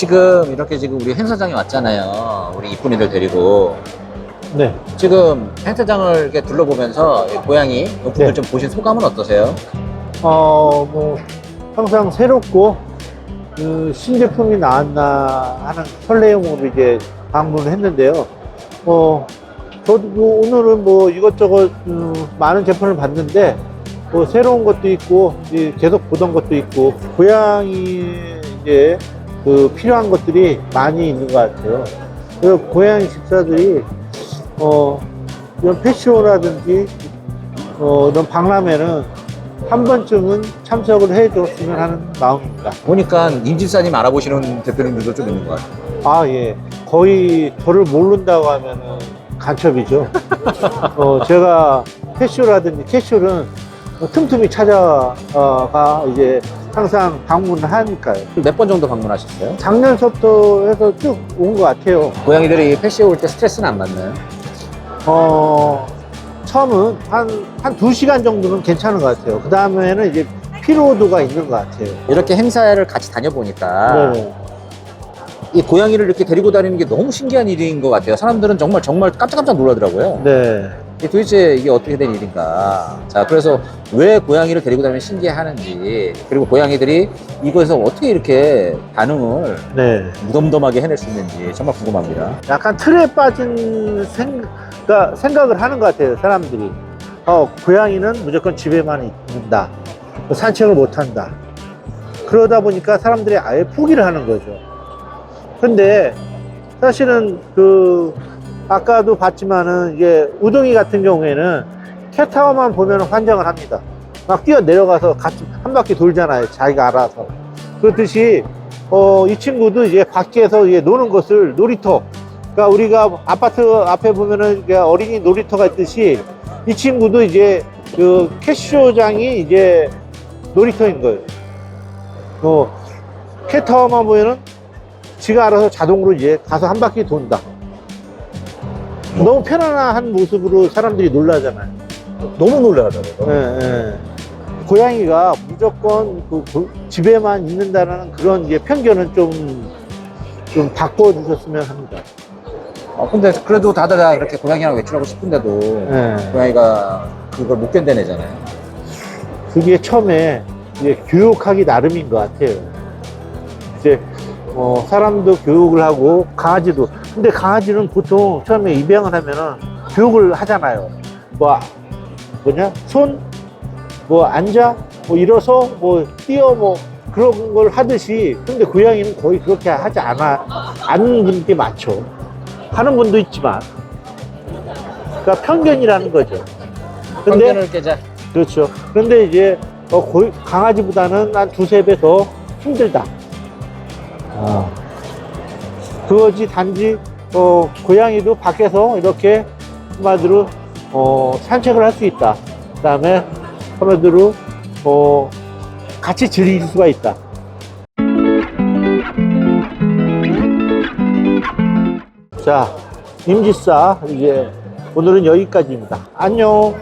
지금 이렇게 지금 우리 행사장에 왔잖아요. 우리 이쁜이들 데리고. 네. 지금 행사장을 이렇게 둘러보면서 이 고양이 용품들 네. 좀 보신 소감은 어떠세요? 어, 뭐, 항상 새롭고, 그, 신제품이 나왔나 하는 설레임으로 이제 방문을 했는데요. 어, 저도 뭐 오늘은 뭐 이것저것, 음, 많은 제품을 봤는데, 뭐 새로운 것도 있고, 이제 계속 보던 것도 있고, 고양이 이제 그 필요한 것들이 많이 있는 것 같아요. 그래서 고양이 집사들이, 어, 이런 패시오라든지, 어, 이런 박람회는 한 번쯤은 참석을 해줬으면 하는 마음입니다. 보니까 임집사님 알아보시는 대표님들도 좀 있는 것 같아요. 아, 예. 거의 저를 모른다고 하면은 간첩이죠. 어, 제가 캐슈라든지 캐슈는 틈틈이 찾아가 이제 항상 방문을 하니까요. 몇 번 정도 방문하셨어요? 작년서부터 해서 쭉 온 것 같아요. 고양이들이 패시오 올때 스트레스는 안 받나요? 어, 처음은 한, 한 두 시간 정도는 괜찮은 것 같아요. 그 다음에는 이제 피로도가 있는 것 같아요. 이렇게 행사를 같이 다녀보니까 네. 이 고양이를 이렇게 데리고 다니는 게 너무 신기한 일인 것 같아요. 사람들은 정말 정말 깜짝깜짝 놀라더라고요. 네. 도대체 이게 어떻게 된 일인가. 자, 그래서 왜 고양이를 데리고 다니면 신기해하는지, 그리고 고양이들이 이것에서 어떻게 이렇게 반응을 네. 무덤덤하게 해낼 수 있는지 정말 궁금합니다. 약간 틀에 빠진 생각, 생각을 하는 것 같아요, 사람들이. 어, 고양이는 무조건 집에만 있는다. 뭐 산책을 못 한다. 그러다 보니까 사람들이 아예 포기를 하는 거죠. 근데 사실은 그, 아까도 봤지만은 이게 우동이 같은 경우에는 캣타워만 보면 환장을 합니다. 막 뛰어 내려가서 같이 한 바퀴 돌잖아요. 자기가 알아서. 그렇듯이 어, 이 친구도 이제 밖에서 이제 노는 것을 놀이터. 그러니까 우리가 아파트 앞에 보면은 어린이 놀이터가 있듯이 이 친구도 이제 그 캐쇼장이 이제 놀이터인 거예요. 어, 캣타워만 보면은 지가 알아서 자동으로 이제 가서 한 바퀴 돈다. 너무 편안한 모습으로 사람들이 놀라잖아요. 너무 놀라더라고요. 예, 예. 고양이가 무조건 그 고- 집에만 있는다는 그런 이제 편견은 좀, 좀 바꿔주셨으면 합니다. 어, 근데 그래도 다들 다 이렇게 고양이랑 외출하고 싶은데도 예. 고양이가 그걸 못 견뎌내잖아요. 그게 처음에 이제 교육하기 나름인 것 같아요. 이제, 어, 사람도 교육을 하고 강아지도. 근데 강아지는 보통 처음에 입양을 하면은 교육을 하잖아요. 뭐, 뭐냐? 손, 뭐 앉아, 뭐 일어서, 뭐 뛰어, 뭐 그런 걸 하듯이. 근데 고양이는 거의 그렇게 하지 않아, 않는 분들이 많죠. 하는 분도 있지만. 그러니까 편견이라는 거죠. 근데 편견을 깨자. 그렇죠. 그런데 이제 어, 고- 강아지보다는 한 두세 배 더 힘들다. 아. 그거지 단지 어, 고양이도 밖에서 이렇게 한마디로 어, 산책을 할 수 있다. 그 다음에 한마디로 어, 같이 즐길 수가 있다. 자, 임지사 이제 오늘은 여기까지입니다. 안녕.